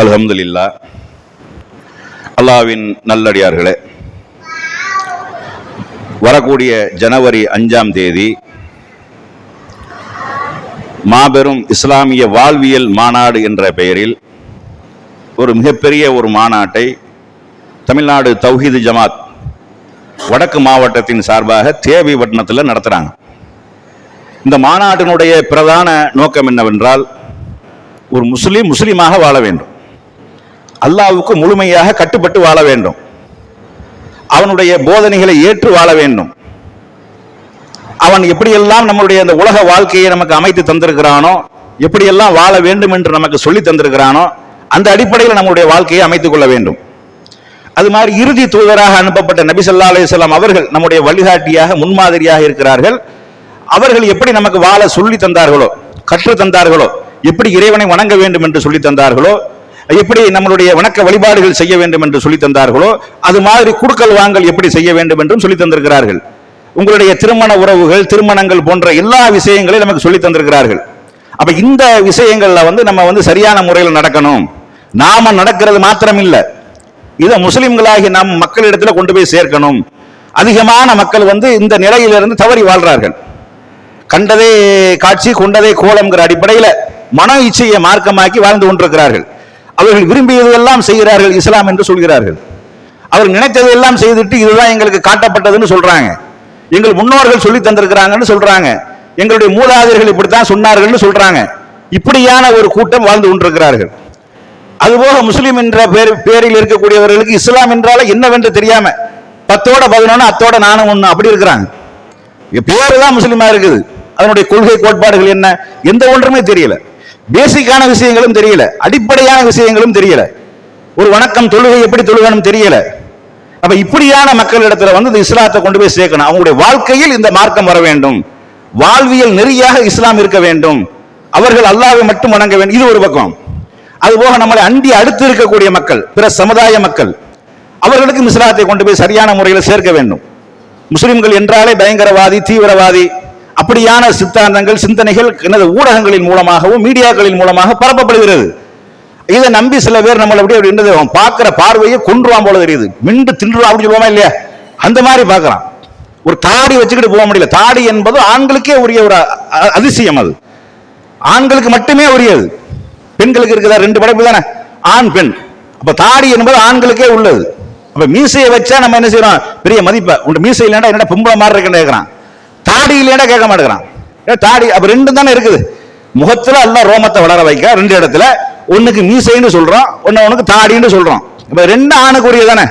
அலமதுல்லா அல்லாவின் நல்லடியார்களே வரக்கூடிய ஜனவரி அஞ்சாம் தேதி மாபெரும் இஸ்லாமிய வாழ்வியல் மாநாடு என்ற பெயரில் ஒரு மிகப்பெரிய ஒரு மாநாட்டை தமிழ்நாடு தௌஹீது ஜமாத் வடக்கு மாவட்டத்தின் சார்பாக தேவிப்பட்டினத்தில் நடத்துகிறாங்க இந்த மாநாட்டினுடைய பிரதான நோக்கம் என்னவென்றால் ஒரு முஸ்லீம் முஸ்லீமாக வாழ வேண்டும். அல்லாவுக்கு முழுமையாக கட்டுப்பட்டு வாழ வேண்டும். அவனுடைய போதனைகளை ஏற்று வாழ வேண்டும். அவன் எப்படியெல்லாம் நம்மளுடைய அந்த உலக வாழ்க்கையை நமக்கு அமைத்து தந்திருக்கிறானோ எப்படியெல்லாம் வாழ வேண்டும் என்று நமக்கு சொல்லி தந்திருக்கிறானோ அந்த அடிப்படையில் நம்முடைய வாழ்க்கையை அமைத்துக் கொள்ள வேண்டும். அது மாதிரி இறுதி தூதராக அனுப்பப்பட்ட நபிசல்லா ஸல்லல்லாஹு அவர்கள் நம்முடைய வழிகாட்டியாக முன்மாதிரியாக இருக்கிறார்கள். அவர்கள் எப்படி நமக்கு வாழ சொல்லி தந்தார்களோ கற்று தந்தார்களோ எப்படி இறைவனை வணங்க வேண்டும் என்று சொல்லி தந்தார்களோ எப்படி நம்மளுடைய வணக்க வழிபாடுகள் செய்ய வேண்டும் என்று சொல்லி தந்தார்களோ அது மாதிரி குடுக்கல் வாங்கல் எப்படி செய்ய வேண்டும் என்றும் சொல்லி தந்திருக்கிறார்கள். உங்களுடைய திருமண உறவுகள் திருமணங்கள் போன்ற எல்லா விஷயங்களையும் நமக்கு சொல்லி தந்திருக்கிறார்கள். அப்ப இந்த விஷயங்கள்ல வந்து நம்ம வந்து சரியான முறையில் நடக்கணும். நாம நடக்கிறது மாத்திரம் இல்லை இதை முஸ்லிம்களாகி நம் மக்களிடத்துல கொண்டு போய் சேர்க்கணும். அதிகமான மக்கள் வந்து இந்த நிலையிலிருந்து தவறி வாழ்றார்கள். கண்டதே காட்சி கொண்டதே கோலம்ங்கிற அடிப்படையில் மன இச்சையை மார்க்கமாக்கி வாழ்ந்து கொண்டிருக்கிறார்கள். அவர்கள் விரும்பியதெல்லாம் செய்கிறார்கள் இஸ்லாம் என்று சொல்கிறார்கள். அவர் நினைத்ததெல்லாம் செய்துட்டு இதுதான் எங்களுக்கு காட்டப்பட்டதுன்னு சொல்றாங்க. எங்கள் முன்னோர்கள் சொல்லி தந்திருக்கிறாங்கன்னு சொல்றாங்க. எங்களுடைய மூதாதையர்கள் இப்படித்தான் சொன்னார்கள்னு சொல்றாங்க. இப்படியான ஒரு கூட்டம் வாழ்ந்து கொண்டிருக்கிறார்கள். அதுபோக முஸ்லீம் என்ற பேர் பேரில் இருக்கக்கூடியவர்களுக்கு இஸ்லாம் என்றால என்னவென்று தெரியாம பத்தோட பதினொன்னு அத்தோட நானும் ஒன்று அப்படி இருக்கிறாங்க. பேரு தான் முஸ்லீமா இருக்குது. அதனுடைய கொள்கை கோட்பாடுகள் என்ன? எந்த ஒன்றுமே தெரியல. பேசிக்கான விஷயங்களும் தெரியல அடிப்படையான விஷயங்களும் தெரியல. ஒரு வணக்கம் தொழுகை எப்படி தொழுகணும் தெரியல. அப்ப இப்படியான மக்களிடத்துல வந்து இந்த இஸ்லாத்தை கொண்டு போய் சேர்க்கணும். அவங்களுடைய வாழ்க்கையில் இந்த மார்க்கம் வர வேண்டும். வாழ்வியல் நெறியாக இஸ்லாம் இருக்க வேண்டும். அவர்கள் அல்லாவை மட்டும் வணங்க வேண்டும். இது ஒரு பக்கம். அதுபோக நம்மளை அண்டி அடுத்து இருக்கக்கூடிய மக்கள் பிற சமுதாய மக்கள் அவர்களுக்கும் இஸ்லாத்தை கொண்டு போய் சரியான முறையில் சேர்க்க வேண்டும். முஸ்லிம்கள் என்றாலே பயங்கரவாதி தீவிரவாதி அப்படியான சித்தாந்தங்கள் சிந்தனைகள் எனது ஊடகங்களின் மூலமாகவும் மீடியாக்களின் மூலமாக பரப்பப்படுகிறது. இதை நம்பி சில பேர் நம்மளை அப்படியே அப்படி என்னது அவன் பார்க்கிற பார்வையை கொன்றுவான் போல தெரியுது. மிண்டு தின்றுவான் அப்படின்னு சொல்லுவோமா இல்லையா? அந்த மாதிரி பார்க்கறான். ஒரு தாடி வச்சுக்கிட்டு போக முடியல. தாடி என்பது ஆண்களுக்கே உரிய ஒரு அ- அதிசயம் அது. ஆண்களுக்கு மட்டுமே உரியது. பெண்களுக்கு இருக்குதா? ரெண்டு படைப்பு தானே. ஆண் பெண். அப்போ தாடி என்பது ஆண்களுக்கே உள்ளது. அப்போ மீசையை வச்சா நம்ம என்ன செய்யறோம்? பெரிய மதிப்பை. உண்டு மீசை இல்லைன்னா என்னடா பொம்பளை மாதிரி இருக்குன்னு கேட்குறான் தாடி இல்லைன்னா கேட்க மாட்டேங்கிறான். தாடி அப்ப ரெண்டும் தானே இருக்குது. முகத்துல எல்லாம் ரோமத்தை வளர வைக்க ரெண்டு இடத்துல. ஒண்ணுக்கு மீசைன்னு சொல்றோம் ஒன்னு உனக்கு தாடின்னு சொல்றோம் இப்ப ரெண்டு ஆணுக்குரிய தானே.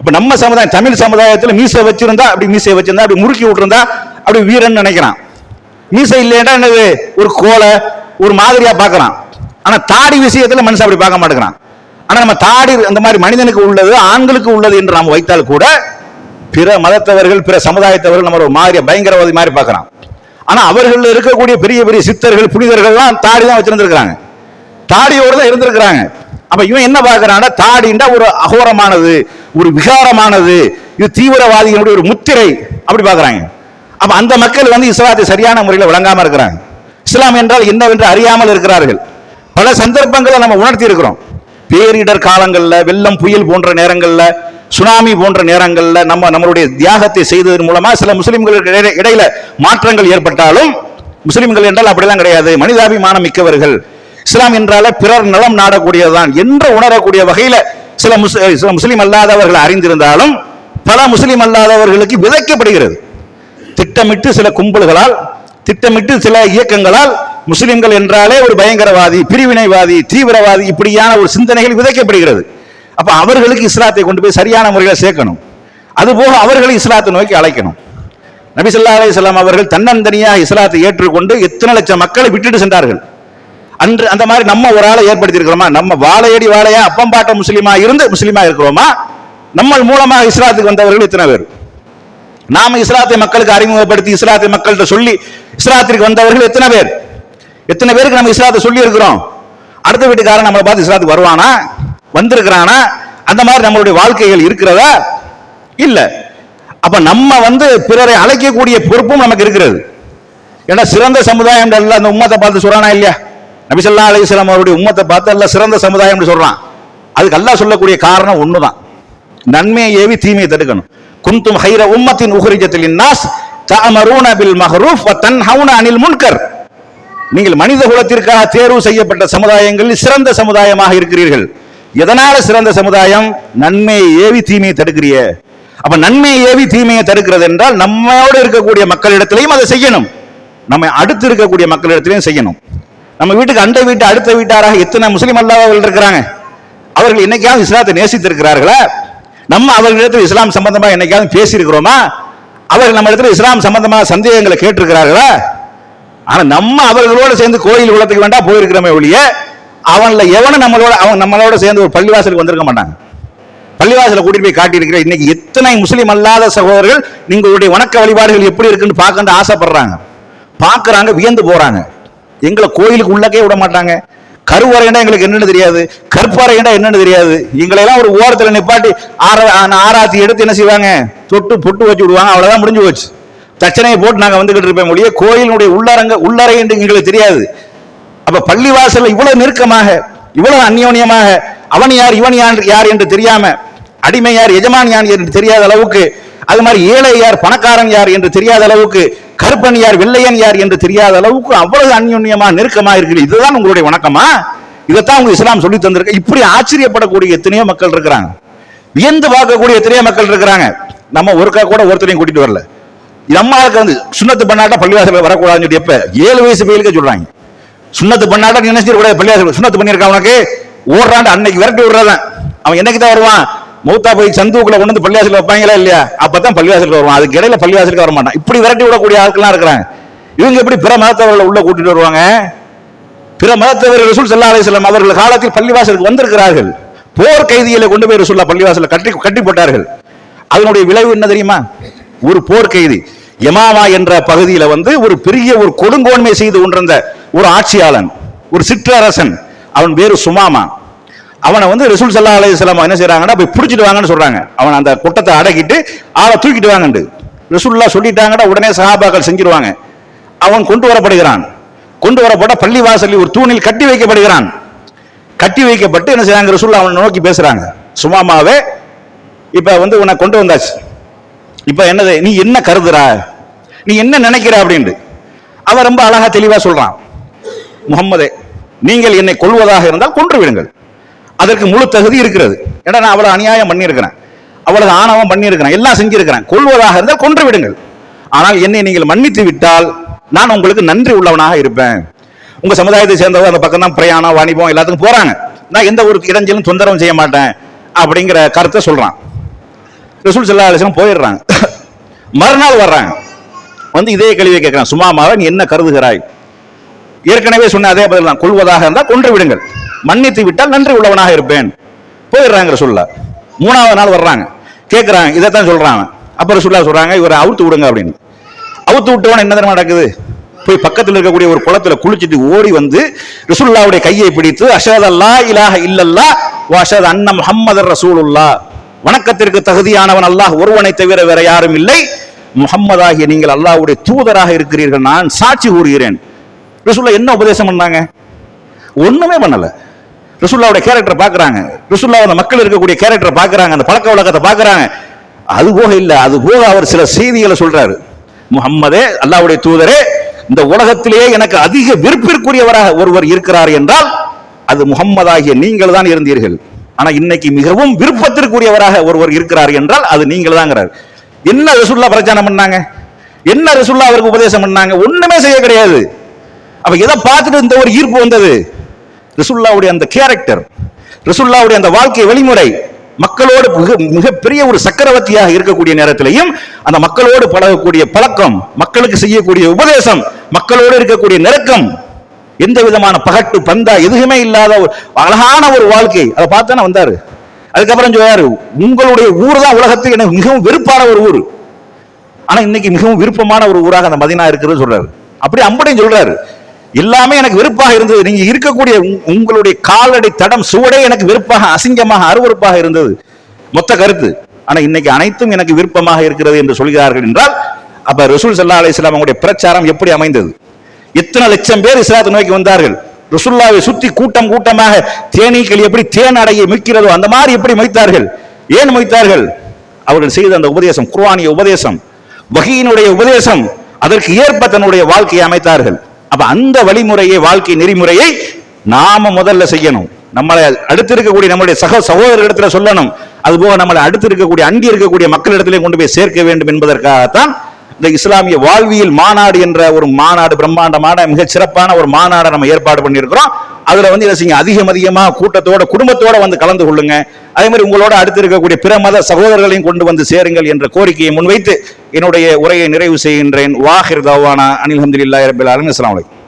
இப்ப நம்ம சமுதாயம் தமிழ் சமுதாயத்துல மீசை வச்சிருந்தா அப்படி மீசை வச்சிருந்தா அப்படி முறுக்கி விட்டுருந்தா அப்படி வீரன் நினைக்கிறான். மீசை இல்லைன்னா என்னது? ஒரு கோலை ஒரு மாதிரியா பாக்குறான் ஆனா தாடி விஷயத்துல மனுஷன் அப்படி பார்க்க மாட்டேங்கிறான். ஆனா நம்ம தாடி அந்த மாதிரி மனிதனுக்கு உள்ளது ஆண்களுக்கு உள்ளது என்று நாம் வைத்தால் கூட பிற மதத்தவர்கள் பிற சமுதாயத்தவர்கள் நம்ம ஒரு மாதிரி பயங்கரவாதி மாதிரி பார்க்குறான். ஆனா அவர்கள் இருக்கக்கூடிய பெரிய பெரிய சித்தர்கள் புனிதர்கள்லாம் தாடி தான் வச்சிருந்திருக்கிறாங்க. தாடியோடு தான் இருந்திருக்கிறாங்க. அப்ப இவன் என்ன பார்க்குறான்னா தாடிண்டா ஒரு அகோரமானது ஒரு விகாரமானது இது தீவிரவாதிகளுடைய ஒரு முத்திரை அப்படி பார்க்குறாங்க. அப்ப அந்த மக்கள் வந்து இஸ்லாத்தை சரியான முறையில் விளங்காம இருக்கிறாங்க. இஸ்லாம் என்றால் என்னவென்று அறியாமல் இருக்கிறார்கள். பல சந்தர்ப்பங்களை நம்ம உணர்த்தி இருக்கிறோம் பேரிடர் காலங்களில் வெள்ளம் புயல் போன்ற நேரங்களில் சுனாமி போன்ற நேரங்களில் நம்ம நம்மளுடைய தியாகத்தை செய்ததன் மூலமாக சில முஸ்லிம்களுக்கு இடையில- மாற்றங்கள் ஏற்பட்டாலும் முஸ்லிம்கள் என்றால் அப்படிலாம் கிடையாது. மனிதாபிமானம் மிக்கவர்கள். இஸ்லாம் என்றால பிறர் நலம் நாடக்கூடியதுதான் என்று உணரக்கூடிய வகையில் சில முஸ் சில முஸ்லீம் அல்லாதவர்கள் அறிந்திருந்தாலும் பல முஸ்லீம் அல்லாதவர்களுக்கு விதைக்கப்படுகிறது. திட்டமிட்டு சில கும்பல்களால் திட்டமிட்டு சில இயக்கங்களால் முஸ்லிம்கள் என்றாலே ஒரு பயங்கரவாதி பிரிவினைவாதி தீவிரவாதி இப்படியான ஒரு சிந்தனைகள் விதைக்கப்படுகிறது. அப்ப அவர்களுக்கு இஸ்லாத்தை கொண்டு போய் சரியான முறையில் சேர்க்கணும். அதுபோக அவர்களை இஸ்லாத்தை நோக்கி அழைக்கணும். நபி ஸல்லல்லாஹு அவர்கள் தன்னந்தனியாக இஸ்லாத்தை ஏற்றுக்கொண்டு எத்தனை லட்சம் மக்களை விட்டுட்டு சென்றார்கள்? அன்று அந்த மாதிரி நம்ம ஒரு ஆளை ஏற்படுத்தியிருக்கிறோமா? நம்ம வாழையடி வாழையா அப்பம் பாட்ட முஸ்லீமா இருந்து முஸ்லீமா இருக்கிறோமா? நம்ம மூலமாக இஸ்லாத்துக்கு வந்தவர்கள் எத்தனை பேர்? நாம இஸ்லாத்தை மக்களுக்கு அறிமுகப்படுத்தி இஸ்லாத்தை மக்கள்கிட்ட சொல்லி இஸ்லாத்திற்கு வந்தவர்கள் எத்தனை பேர்? எத்தனை பேருக்கு நம்ம இஸ்லாத்தை சொல்லி இருக்கிறோம் அடுத்த வீட்டுக்காரன் நம்மளை பார்த்து இஸ்லாத்துக்கு வருவானா? வந்திருக்கிறானா? அந்த மாதிரி நம்மளுடைய வாழ்க்கைகள் இருக்கிறதா? இல்ல. அப்ப நம்ம வந்து பிறரை அழைக்கக்கூடிய பொறுப்பும் நமக்கு இருக்கிறது. ஏன்னா சிறந்த சமுதாயம் எல்லாம் அந்த உம்மத்தை பார்த்து சொல்றானா இல்லையா? நபிசல்லா அலிஸ்லாம் அவருடைய உம்மத்தை பார்த்து எல்லாம் சிறந்த சமுதாயம் சொல்றான். அதுக்கு அல்லாஹ் சொல்லக்கூடிய காரணம் ஒண்ணுதான். நன்மையை ஏவி தீமையை தடுக்கணும். குந்தும் ஹைர உம்மத்தின் உஹரிஜத்தில் நாஸ் தஅமரூன பில் மஹ்ரூஃப் தன் ஹவுன அனில் முன்கர். நீங்கள் மனித குலத்திற்காக தேர்வு செய்யப்பட்ட சமுதாயங்களில் சிறந்த சமுதாயமாக இருக்கிறீர்கள். எதனால சிறந்த சமுதாயம்? நன்மையை ஏவி தீமையை தடுக்கிறிய. அப்ப நன்மையை ஏவி தீமையை தடுக்கிறது என்றால் நம்மோடு இருக்கக்கூடிய மக்களிடத்திலையும் அதை செய்யணும். நம்ம அடுத்து இருக்கக்கூடிய மக்களிடத்திலையும் செய்யணும். நம்ம வீட்டுக்கு அண்டை வீட்டு அடுத்த வீட்டாராக எத்தனை முஸ்லீம் அல்லாதவர்கள் இருக்கிறாங்க? அவர்கள் என்னைக்காவது இஸ்லாத்தை நேசித்திருக்கிறார்களா? நம்ம அவர்களிடத்தில் இஸ்லாம் சம்பந்தமாக என்னைக்காவது பேசியிருக்கிறோமா? அவர்கள் நம்ம இடத்துல இஸ்லாம் சம்பந்தமாக சந்தேகங்களை கேட்டிருக்கிறார்களா? ஆனா நம்ம அவர்களோடு சேர்ந்து கோயில் குளத்துக்கு வேண்டாம் போயிருக்கிறோமே ஒழிய அவன்ல எவனை நம்மளோட அவன் நம்மளோட சேர்ந்து ஒரு பள்ளிவாசலுக்கு வந்திருக்க மாட்டாங்க. பள்ளிவாசல கூட்டிட்டு போய் காட்டியிருக்கிற இன்னைக்கு எத்தனை முஸ்லீம் அல்லாத சகோதரர்கள் நீங்களுடைய வணக்க வழிபாடுகள் எப்படி இருக்குன்னு பார்க்கணும்னு ஆசைப்படுறாங்க. பார்க்குறாங்க வியந்து போறாங்க. எங்களை கோயிலுக்கு உள்ளக்கே விட மாட்டாங்க. கருவறைண்டா எங்களுக்கு என்னன்னு தெரியாது? கற்பறைண்டா என்னன்னு தெரியாது? எங்களையெல்லாம் ஒரு ஓரத்தில் நிப்பாட்டி ஆர ஆராத்தி எடுத்து என்ன செய்வாங்க? தொட்டு பொட்டு வச்சு விடுவாங்க. அவ்வளோதான் முடிஞ்சு போச்சு. தச்சனையை போட்டு நாங்கள் வந்துகிட்டு இருப்போம் மொழியே கோயிலுடைய உள்ளரங்க உள்ளறை என்று எங்களுக்கு தெரியாது. அப்ப பள்ளிவாசல்ல இவ்வளவு நெருக்கமாக இவ்வளவு அந்யோன்யமாக அவன் யார் இவன் யார் யார் என்று தெரியாம அடிமை யார் எஜமான் யார் என்று தெரியாத அளவுக்கு அது மாதிரி ஏழை யார் பணக்காரன் யார் என்று தெரியாத அளவுக்கு கருப்பன் யார் வெள்ளையன் யார் என்று தெரியாத அளவுக்கு அவ்வளவு அந்யோன்யமா நெருக்கமா இருக்குது. இதுதான் உங்களுடைய வணக்கமா? இதைத்தான் உங்க இஸ்லாம் சொல்லி தந்திருக்க இப்படி ஆச்சரியப்படக்கூடிய எத்தனையோ மக்கள் இருக்கிறாங்க. வியந்து பார்க்கக்கூடிய எத்தனையோ மக்கள் இருக்கிறாங்க. நம்ம ஒருக்கா கூட ஒருத்தரையும் கூட்டிட்டு வரல. நம்ம வந்து சுண்ணத்து பண்ணாட்டா பள்ளிவாசல் வரக்கூடாதுன்னு சொல்லி எப்ப? ஏழு வயசு பயிலுக்க சொல்றாங்க. சுண்ணத்து பண்ணாட்டா நீ கூட கூடாது? சுண்ணத்து பண்ணியிருக்கான் உனக்கு? ஓடுறாண்டு அன்னைக்கு விரட்டி விடுறதான். அவன் என்னைக்கு தான் வருவான்? மௌத்தா போய் சந்துக்குள்ள கொண்டு வந்து பள்ளியாசல் வைப்பாங்களா இல்லையா? அப்பதான் பள்ளிவாசலுக்கு வருவான். அதுக்கு இடையில பள்ளிவாசலுக்கு வர மாட்டான். இப்படி விரட்டி விடக்கூடிய ஆட்கள்லாம் இருக்கிறாங்க. இவங்க எப்படி பிற மதத்தவர்களை உள்ள கூட்டிட்டு வருவாங்க? பிற மதத்தவர் ரசூல் சல்லா அலிஸ்லாம் அவர்கள் காலத்தில் பள்ளிவாசலுக்கு வந்திருக்கிறார்கள். போர் கைதிகளை கொண்டு போய் ரசூல்லா பள்ளிவாசல கட்டி கட்டி போட்டார்கள். அதனுடைய விளைவு என்ன தெரியுமா? ஒரு போர் கைதி. என்ற பகுதியில வந்து ஒரு பெரிய ஒரு கொடுங்கோன்மை செய்து கொண்டிருந்த ஒரு ஆட்சியாளன் ஒரு சிற்றரசன் அவன் பேரு சுமாமா. அவனை வந்து ரசூல் சல்லா அலைஹிஸ்ஸலாம் என்ன செய்யறாங்கன்னா போய் பிடிச்சிட்டு வாங்கன்னு சொல்றாங்க. அவன் அந்த குட்டத்தை அடக்கிட்டு ஆளை தூக்கிட்டு வாங்கண்டு. ரசூல்லா சொல்லிட்டாங்கடா உடனே சஹாபாக்கள் செஞ்சிருவாங்க. அவன் கொண்டு வரப்படுகிறான். கொண்டு வரப்பட்ட பள்ளி வாசலில் ஒரு தூணில் கட்டி வைக்கப்படுகிறான். கட்டி வைக்கப்பட்டு என்ன செய்யறாங்க ரசூல்லா அவனை நோக்கி பேசுறாங்க. சுமாமாவே இப்ப வந்து உன்னை கொண்டு வந்தாச்சு. இப்ப என்னது நீ என்ன கருதுறா? நீ என்ன நினைக்கிற அப்படின்ட்டு. அவன் ரொம்ப அழகா தெளிவா சொல்றான். முகம்மதே நீங்கள் என்னை கொள்வதாக இருந்தால் கொன்று விடுங்கள் அதற்கு முழு தகுதி இருக்கிறது. ஏன்னா நான் அவ்வளவு அநியாயம் பண்ணியிருக்கிறேன். அவ்வளவு ஆணவம் பண்ணியிருக்கிறேன். எல்லாம் செஞ்சிருக்கிறேன். கொள்வதாக இருந்தால் கொன்று விடுங்கள் ஆனால் என்னை நீங்கள் மன்னித்து விட்டால் நான் உங்களுக்கு நன்றி உள்ளவனாக இருப்பேன். உங்க சமுதாயத்தை சேர்ந்தவங்க அந்த பக்கம் தான் பிரயாணம் வாணிபம் எல்லாத்துக்கும் போறாங்க. நான் எந்த ஒரு இடைஞ்சலும் தொந்தரவும் செய்ய மாட்டேன் அப்படிங்கிற கருத்தை சொல்றான். ரசூல் சல்லா அலிஸ்லாம் போயிடுறாங்க. மறுநாள் வர்றாங்க. வந்து இதே கேள்வியை கேட்கிறான். சுமாமாவை நீ என்ன கருதுகிறாய்? ஏற்கனவே சொன்ன அதே பதில் தான். கொள்வதாக இருந்தால் கொன்று விடுங்கள். மன்னித்து விட்டால் நன்றி உள்ளவனாக இருப்பேன். போயிடுறாங்க சொல்ல. மூணாவது நாள் வர்றாங்க. கேட்குறாங்க இதைத்தான் சொல்கிறாங்க அப்புறம் சொல்ல சொல்கிறாங்க இவரை அவுத்து விடுங்க அப்படின்னு. அவுத்து விட்டவன என்ன தெரியுமா நடக்குது? போய் பக்கத்தில் இருக்கக்கூடிய ஒரு குளத்துல குளிச்சுட்டு ஓடி வந்து ரிசுல்லாவுடைய கையை பிடித்து அஷத் அல்லா இலாக இல்லல்லா வஷத் அன்ன முஹம்மது ரசூலுல்லா வணக்கத்திற்கு தகுதியானவன் அல்லாஹ் ஒருவனை தவிர வேற யாரும் இல்லை. முகம்மதாகிய நீங்கள் அல்லாஹ்வுடைய தூதராக இருக்கிறீர்கள். நான் சாட்சி கூறுகிறேன். ரசூல்லா என்ன உபதேசம் பண்ணாங்க? ஒண்ணுமே பண்ணல. ரசூல்லாவுடைய கேரக்டர் பாக்குறாங்க. ரசூல்லா அந்த மக்கள் இருக்கக்கூடிய கேரக்டர் பாக்குறாங்க அந்த பழக்க வழக்கத்தை பாக்குறாங்க. அது போக இல்ல அது போக அவர் சில செய்திகளை சொல்றாரு. முஹம்மதே அல்லாஹ்வுடைய தூதரே இந்த உலகத்திலேயே எனக்கு அதிக விருப்பிற்குரியவராக ஒருவர் இருக்கிறார் என்றால் அது முகம்மதாகிய நீங்கள் தான் இருந்தீர்கள். ஆனா இன்னைக்கு மிகவும் விருப்பத்திற்குரியவராக ஒருவர் இருக்கிறார் என்றால் அது நீங்கள் தாங்கிறார். என்ன ரசுல்லா பிரச்சாரம் பண்ணாங்க? என்ன ரசுல்லா அவருக்கு உபதேசம் பண்ணாங்க? ஒண்ணுமே செய்ய கிடையாது. அப்ப எதை பார்த்துட்டு இந்த ஒரு ஈர்ப்பு வந்தது? ரசுல்லாவுடைய அந்த கேரக்டர் ரசுல்லாவுடைய அந்த வாழ்க்கை வழிமுறை மக்களோடு மிக மிகப்பெரிய ஒரு சக்கரவர்த்தியாக இருக்கக்கூடிய நேரத்திலையும் அந்த மக்களோடு பழகக்கூடிய பழக்கம் மக்களுக்கு செய்யக்கூடிய உபதேசம் மக்களோடு இருக்கக்கூடிய நெருக்கம் எந்த விதமான பகட்டு பந்தா எதுவுமே இல்லாத ஒரு அழகான ஒரு வாழ்க்கை. அதை பார்த்தானே வந்தாரு. அதுக்கப்புறம் சொல்றாரு உங்களுடைய ஊர் தான் உலகத்துக்கு எனக்கு மிகவும் வெறுப்பான ஒரு ஊர். ஆனா இன்னைக்கு மிகவும் விருப்பமான ஒரு ஊராக அந்த மதினா இருக்குன்னு சொல்றாரு. அப்படி அம்படையும் சொல்றாரு. எல்லாமே எனக்கு வெறுப்பாக இருந்தது. நீங்க இருக்கக்கூடிய உங்- உங்களுடைய காலடி தடம் சுவடே எனக்கு வெறுப்பாக அசிங்கமாக அருவருப்பாக இருந்தது. மொத்த கருத்து. ஆனா இன்னைக்கு அனைத்தும் எனக்கு விருப்பமாக இருக்கிறது என்று சொல்கிறார்கள் என்றால் அப்ப ரசூல் சல்லா அலிஸ்லாம் அவங்களுடைய பிரச்சாரம் எப்படி அமைந்தது? எத்தனை லட்சம் பேர் இஸ்லாத்தை நோக்கி வந்தார்கள். ரசுல்லாவை சுத்தி கூட்டம் கூட்டமாக தேனீக்கள் எப்படி தேன் அடையை மிக்கிறதோ அந்த மாதிரி எப்படி மொய்த்தார்கள்? ஏன் மொய்த்தார்கள்? அவர்கள் செய்த அந்த உபதேசம் குர்வானிய உபதேசம் வகையினுடைய உபதேசம் அதற்கு ஏற்ப தன்னுடைய வாழ்க்கையை அமைத்தார்கள். அப்ப அந்த வழிமுறையை வாழ்க்கை நெறிமுறையை நாம முதல்ல செய்யணும். நம்மளை அடுத்து இருக்கக்கூடிய நம்முடைய சக சகோதரர்களிடத்துல சொல்லணும். அதுபோக நம்மளை அடுத்து இருக்கக்கூடிய அங்கி இருக்கக்கூடிய மக்களிடத்திலே கொண்டு போய் சேர்க்க வேண்டும் என்பதற்காகத்தான் இந்த இஸ்லாமிய வாழ்வியல் மாநாடு என்ற ஒரு மாநாடு பிரம்மாண்டமான மிக சிறப்பான ஒரு மாநாடை நம்ம ஏற்பாடு பண்ணியிருக்கிறோம். அதுல வந்து என்ன செய்யுங்க? அதிகம் அதிகமா கூட்டத்தோட குடும்பத்தோட வந்து கலந்து கொள்ளுங்க. அதே மாதிரி உங்களோட அடுத்து இருக்கக்கூடிய பிற மத சகோதரர்களையும் கொண்டு வந்து சேருங்கள் என்ற கோரிக்கையை முன்வைத்து என்னுடைய உரையை நிறைவு செய்கின்றேன். வாஹிர் தவானா. அனில் அஹமதுல்லா ரபில் ஆலமீன். அஸ்ஸலாமு வலைக்கம்